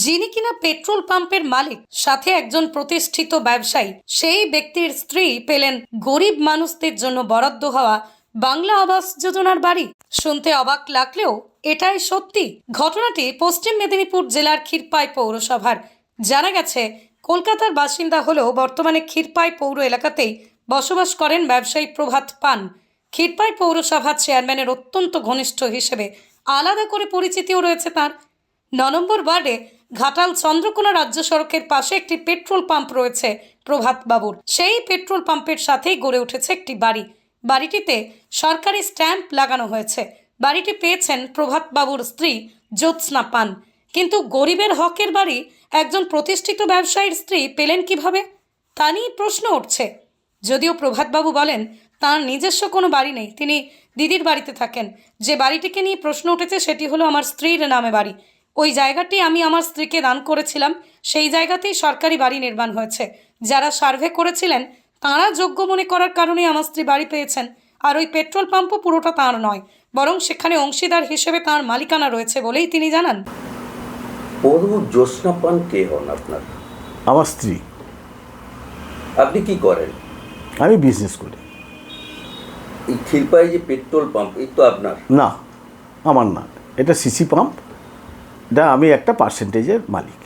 যিনি কিনা পেট্রোল পাম্পের মালিক, সাথে একজন প্রতিষ্ঠিত ব্যবসায়ী, সেই ব্যক্তির স্ত্রী পেলেন গরিব মানুষদের জন্য বরাদ্দ হওয়া বাংলা আবাস যোজনার বাড়ি। শুনতে অবাক লাগলেও এটাই সত্যি। ঘটনাটি পশ্চিম মেদিনীপুর জেলার ক্ষীরপাই পৌরসভার। জানা গেছে, কলকাতার বাসিন্দা হলেও বর্তমানে ক্ষীরপাই পৌর এলাকাতেই বসবাস করেন ব্যবসায়ী প্রভাত পান। ক্ষীরপাই পৌরসভার চেয়ারম্যানের অত্যন্ত ঘনিষ্ঠ হিসেবে আলাদা করে পরিচিতিও রয়েছে তার। ন নম্বর ওয়ার্ডে ঘাটাল চন্দ্রকোনা রাজ্য সড়কের পাশে একটি পেট্রোল পাম্প রয়েছে প্রভাত বাবুর সেই পেট্রোল পাম্পের সাথেই গড়ে উঠেছে একটি বাড়ি। বাড়িটিতে সরকারি স্ট্যাম্প লাগানো হয়েছে। বাড়িটি পেয়েছেন প্রভাত বাবুর স্ত্রী জ্যোৎস্না পান। কিন্তু গরিবের হকের বাড়ি একজন প্রতিষ্ঠিত ব্যবসায়ীর স্ত্রী পেলেন কীভাবে? তা নিয়ে প্রশ্ন উঠছে। যদিও প্রভাতবাবু বলেন, তার নিজস্ব কোনো বাড়ি নেই। তিনি দিদির বাড়িতে থাকেন। যে বাড়িটিকে নিয়ে প্রশ্ন উঠেছে সেটি হলো আমার স্ত্রীর নামে বাড়ি। ওই জায়গাটি আমি আমার স্ত্রীকে দান করেছিলাম। সেই জায়গাতেই সরকারি বাড়ি নির্মাণ হয়েছে। যারা সার্ভে করেছিলেন তাঁরা যোগ্য মনে করার কারণে আমার স্ত্রী বাড়ি পেয়েছেন। আর ওই পেট্রোল পাম্পও পুরোটা তাঁর নয় বরং সেখানে অংশীদার হিসেবে তাঁর মালিকানা রয়েছে বলেই তিনি জানান। পৌরু জ্যোৎস্না পান কে হন আপনার? আমার স্ত্রী। আপনি কি করেন? আমি বিজনেস করি। এই ক্ষীরপাই যে পেট্রোল পাম্প এই তো আপনার? না আমার না। এটা সিসি পাম্প এটা আমি একটা পার্সেন্টেজের মালিক।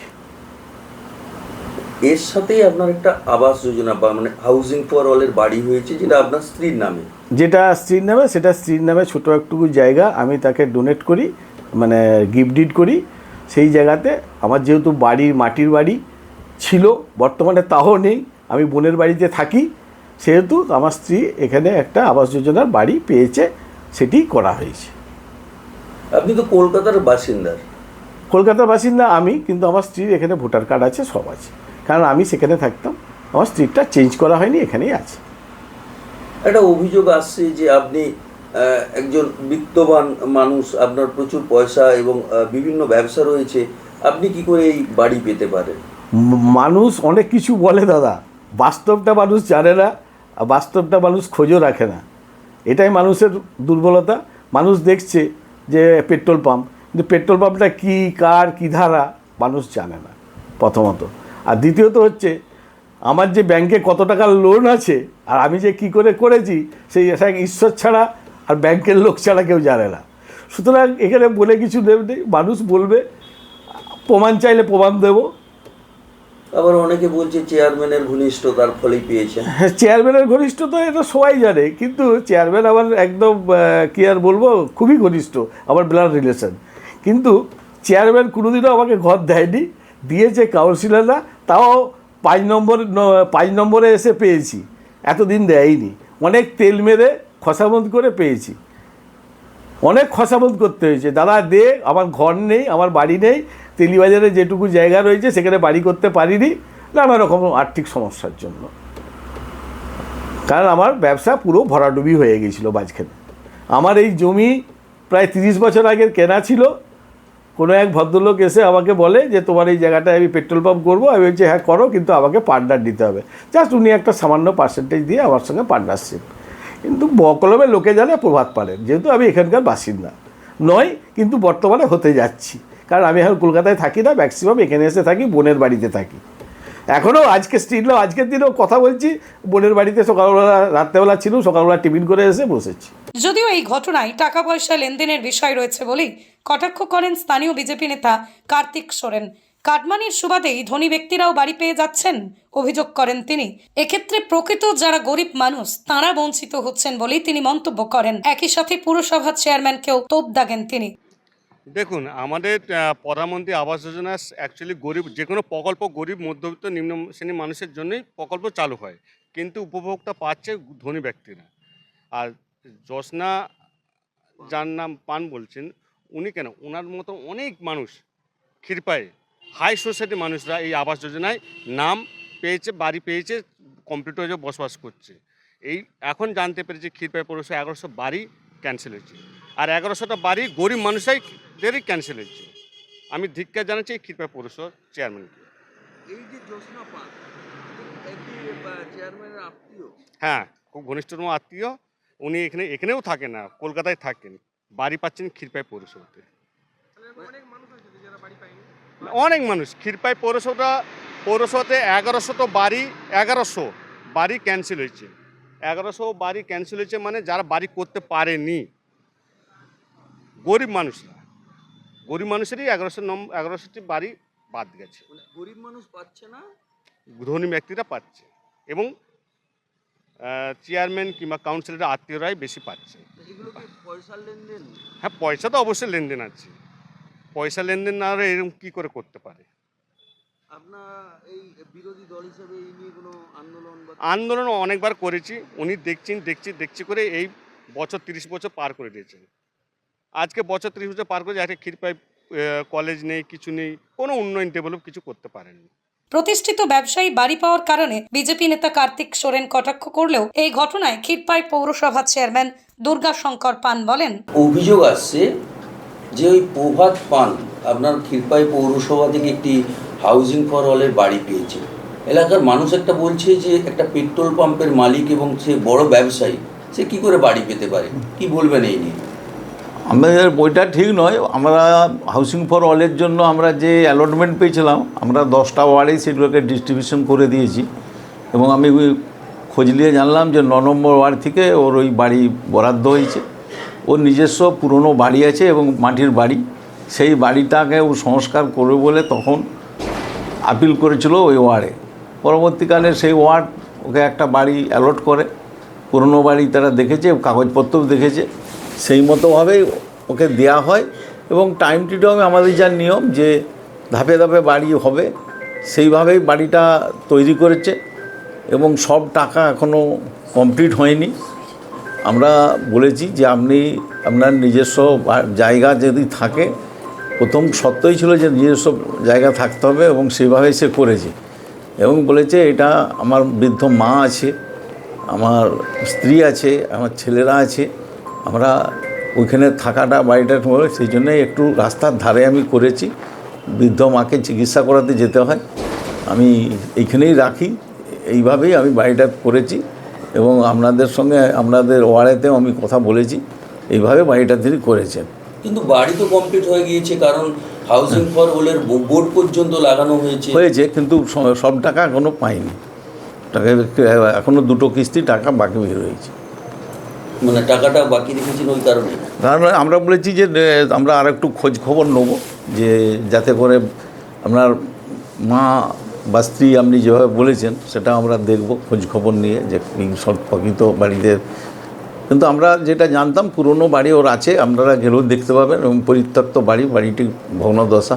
এর সাথেই আপনার একটা আবাস যোজনা বা মানে হাউজিং ফর অলের বাড়ি হয়েছে যেটা আপনার স্ত্রীর নামে। যেটা স্ত্রীর নামে সেটা স্ত্রীর নামে ছোটো একটুকু জায়গা আমি তাকে ডোনেট করি মানে গিফট ডিড করি। সেই জায়গাতে আমার যেহেতু বাড়ির মাটির বাড়ি ছিল বর্তমানে তাও নেই আমি বোনের বাড়িতে থাকি সেহেতু আমার স্ত্রী এখানে একটা আবাস যোজনার বাড়ি পেয়েছে সেটি করা হয়েছে। আপনি তো কলকাতার বাসিন্দার। কলকাতার বাসিন্দা আমি কিন্তু আমার স্ত্রীর এখানে ভোটার কার্ড আছে সব আছে। কারণ আমি সেখানে থাকতাম আমার স্ত্রীরটা চেঞ্জ করা হয়নি এখানেই আছে। একটা অভিযোগ আসছে যে আপনি একজন বিত্তবান মানুষ আপনার প্রচুর পয়সা এবং বিভিন্ন ব্যবসা রয়েছে আপনি কি করে এই বাড়ি পেতে পারেন? মানুষ অনেক কিছু বলে দাদা। বাস্তবটা মানুষ জানে না বাস্তবটা মানুষ খোঁজও রাখে না। এটাই মানুষের দুর্বলতা। মানুষ দেখছে যে পেট্রোল পাম্প কিন্তু পেট্রোল পাম্পটা কী কার কী ধারা মানুষ জানে না প্রথমত। আর দ্বিতীয়ত হচ্ছে আমার যে ব্যাংকে কত টাকার লোন আছে আর আমি যে কি করে করেছি সেই ঈশ্বর ছাড়া আর ব্যাংকের লোক ছাড়া কেউ জানে না। সুতরাং এখানে বলে কিছু নেই নেই মানুষ বলবে প্রমাণ চাইলে প্রমাণ দেবো। আবার অনেকে বলছে চেয়ারম্যানের ঘনিষ্ঠতার ফলেই পেয়েছেন হ্যাঁ চেয়ারম্যানের ঘনিষ্ঠতা এটা সবাই জানে কিন্তু চেয়ারম্যান আমার একদম কি আর বলব খুবই ঘনিষ্ঠ আমার ব্লাড রিলেশন কিন্তু চেয়ারম্যান কোনোদিনও আমাকে ঘর দেয়নি, দিয়েছে কাউন্সিলররা তাও পাঁচ নম্বর পাঁচ নম্বরে এসে পেয়েছি। এতদিন দেয়নি। অনেক তেল মেরে খসামত করে পেয়েছি। অনেক খসামত করতে হয়েছে। দাদা দে, আমার ঘর নেই, আমার বাড়ি নেই, তেলিবাজারে যেটুকু জায়গা রয়েছে, সেখানে বাড়ি করতে পারিনি। নানা রকম আর্থিক সমস্যার জন্য। কারণ আমার ব্যবসা পুরো ভরাডুবি হয়ে গিয়েছিল মাঝখানে। আমার এই জমি প্রায় তিরিশ বছর আগের কেনা ছিল। কোনো এক ভদ্রলোক এসে আমাকে বলে যে, তোমার এই জায়গাটায় আমি পেট্রোল পাম্প করব। আমি বলছি হ্যাঁ করো, কিন্তু আমাকে পার্টনার দিতে হবে। জাস্ট উনি একটা সামান্য পার্সেন্টেজ দিয়ে আমার সঙ্গে পার্টনারশিপ কিন্তু বকলমে লোকে জানে প্রভাত পারেন যেহেতু আমি এখানকার বাসিন্দা। নয়, কিন্তু বর্তমানে হতে যাচ্ছি। কারণ আমি এখন কলকাতায় থাকি না, ম্যাক্সিমাম এখানে এসে থাকি, বোনের বাড়িতে থাকি। এখনও আজকে স্টিল আজকের দিনেও কথা বলছি। বোনের বাড়িতে সকালবেলা, রাত্রেবেলা ছিল, সকালবেলা টিফিন করে এসে বসেছি। যদিও এই ঘটনায় টাকা পয়সা লেনদেনের বিষয় রয়েছে বলেই কটাক্ষ করেন স্থানীয় বিজেপি নেতা কার্তিক সোরেন। কাটমানির সুবাদেই ধনী ব্যক্তিরাও বাড়ি পেয়ে যাচ্ছেন, অভিযোগ করেন তিনি। এক্ষেত্রে প্রকৃত যারা গরিব মানুষ, তাঁরা বঞ্চিত হচ্ছেন বলেই তিনি মন্তব্য করেন। একই সাথে পুরসভার চেয়ারম্যানকেও তোপ দাগেন তিনি। দেখুন, আমাদের প্রধানমন্ত্রী আবাস যোজনা অ্যাকচুয়ালি গরিব যে কোনো প্রকল্প গরিব, মধ্যবিত্ত, নিম্ন শ্রেণির মানুষের জন্যই প্রকল্প চালু হয়। কিন্তু উপভোক্তা পাচ্ছে ধনী ব্যক্তিরা। আর জোসনা যার নাম পান বলছেন, উনি কেন? ওনার মতো অনেক মানুষ ক্ষীরপায়ে হাই সোসাইটি মানুষরা এই আবাস যোজনায় নাম পেয়েছে, বাড়ি পেয়েছে কমপ্লিট হয়ে বসবাস করছে। এই এখন জানতে পেরেছি ক্ষীরপাই পৌরসভা এগারোশো বাড়ি ক্যান্সেল হয়েছে। আর এগারোশোটা বাড়ি গরিব মানুষরাই ক্যান্সেল হয়েছে। আমি ধিক্কার জানাচ্ছি ক্ষীরপাই পৌরসভার চেয়ারম্যানকে এই যে জ্যোৎস্না পান চেয়ারম্যানের আত্মীয়? হ্যাঁ খুব ঘনিষ্ঠতম আত্মীয় উনি এখানে এখানেও থাকেন না কলকাতায় থাকেন। বাড়ি পাচ্ছেন ক্ষীরপাই পৌরসভাতে। অনেক মানুষ ক্ষীরপাই পৌরসভা পৌরসভাতে এগারোশো তো বাড়ি এগারোশো বাড়ি ক্যান্সেল হয়েছে। এগারোশো বাড়ি ক্যান্সেল হয়েছে মানে যারা বাড়ি করতে পারেনি। গরিব মানুষরা গরিব মানুষেরই এগারোশো নম এগারোশোটি বাড়ি বাদ গেছে। মানে গরিব মানুষ পাচ্ছে না? ধনী ব্যক্তিরা পাচ্ছে এবং চেয়ারম্যান কিংবা কাউন্সিলরের আত্মীয়রাই বেশি পাচ্ছে। হ্যাঁ পয়সা তো অবশ্যই লেনদেন আছে। পয়সা লেনদেন না হলে এরকম কী করে করতে পারে? আন্দোলন অনেকবার করেছি। উনি দেখছেন দেখছি দেখছি করে এই বছর তিরিশ বছর পার করে দিয়েছেন। আজকে বছর তিরিশ বছর পার করে একটা ক্ষীরপাই কলেজ নেই কিছু নেই কোনো উন্নয়ন ডেভেলপ কিছু করতে পারেনি প্রতিষ্ঠিত ব্যবসায়ী বাড়ি পাওয়ার কারণে বিজেপি নেতা কার্তিক সোরেন কটাক্ষ করলেও এই ঘটনায় ক্ষীরপাই পৌরসভা চেয়ারম্যান দুর্গা শঙ্কর পান বলেন অভিযোগ আসছে যে ওই প্রভাত পান আপনার ক্ষীরপাই পৌরসভা থেকে একটি হাউজিং ফর অলের বাড়ি পেয়েছে। এলাকার মানুষ একটা বলছে যে একটা পেট্রোল পাম্পের মালিক এবং সে বড় ব্যবসায়ী সে কি করে বাড়ি পেতে পারে? কি বলবেন এই নিয়ে? আমাদের বইটা ঠিক নয়, আমরা হাউসিং ফর অলের জন্য আমরা যে অ্যালটমেন্ট পেয়েছিলাম, আমরা দশটা ওয়ার্ডেই সেগুলোকে ডিস্ট্রিবিউশন করে দিয়েছি। এবং আমি খোঁজ নিয়ে জানলাম যে ন নম্বর ওয়ার্ড থেকে ওর ওই বাড়ি বরাদ্দ হয়েছে। ওর নিজস্ব পুরনো বাড়ি আছে এবং মাটির বাড়ি। সেই বাড়িটাকে ও সংস্কার করবে বলে তখন আপিল করেছিল ওই ওয়ার্ডে পরবর্তীকালে সেই ওয়ার্ড ওকে একটা বাড়ি অ্যালট করে। পুরনো বাড়ি তারা দেখেছে, কাগজপত্রও দেখেছে। সেই মতোভাবেই ওকে দেয়া হয় এবং টাইম টু টাইম আমাদের যা নিয়ম যে ধাপে ধাপে বাড়ি হবে সেইভাবেই বাড়িটা তৈরি করেছে এবং সব টাকা এখনও কমপ্লিট হয়নি। আমরা বলেছি যে আপনি আপনার নিজস্ব জায়গা যদি থাকে, প্রথম সত্যই ছিল যে নিজস্ব জায়গা থাকতে হবে এবং সেভাবেই সে করেছে। এবং বলেছে এটা আমার বৃদ্ধ মা আছে, আমার স্ত্রী আছে, আমার ছেলেরা আছে আমরা ওইখানে থাকাটা বাড়িটা সেই জন্যই একটু রাস্তার ধারে আমি করেছি। বৃদ্ধ মাকে চিকিৎসা করাতে যেতে হয়। আমি এইখানেই রাখি। এইভাবেই আমি বাড়িটা করেছি এবং আপনাদের সঙ্গে আপনাদের ওয়ার্ডেতেও আমি কথা বলেছি। এইভাবে বাড়িটা তিনি করেছেন। কিন্তু বাড়ি তো কমপ্লিট হয়ে গিয়েছে কারণ হাউসিং ফর অলের বোর্ড পর্যন্ত লাগানো হয়েছে। হয়েছে কিন্তু সব টাকা এখনও পাইনি। টাকা এখনও দুটো কিস্তি টাকা বাকি বের হয়েছে মানে টাকাটা বাকি রেখেছেন ওই কারণে। আমরা বলেছি যে আমরা আর একটু খোঁজ খবর নেব, যে যাতে করে আপনার মা বা স্ত্রী আপনি যেভাবে বলেছেন, সেটা আমরা দেখব, খোঁজ খবর নিয়ে যে প্রকৃত বাড়িতে। কিন্তু আমরা যেটা জানতাম, পুরনো বাড়ি ওর আছে, আপনারা গেলেও দেখতে পাবেন, এবং পরিত্যক্ত বাড়ি, বাড়িটি ভগ্নদশা।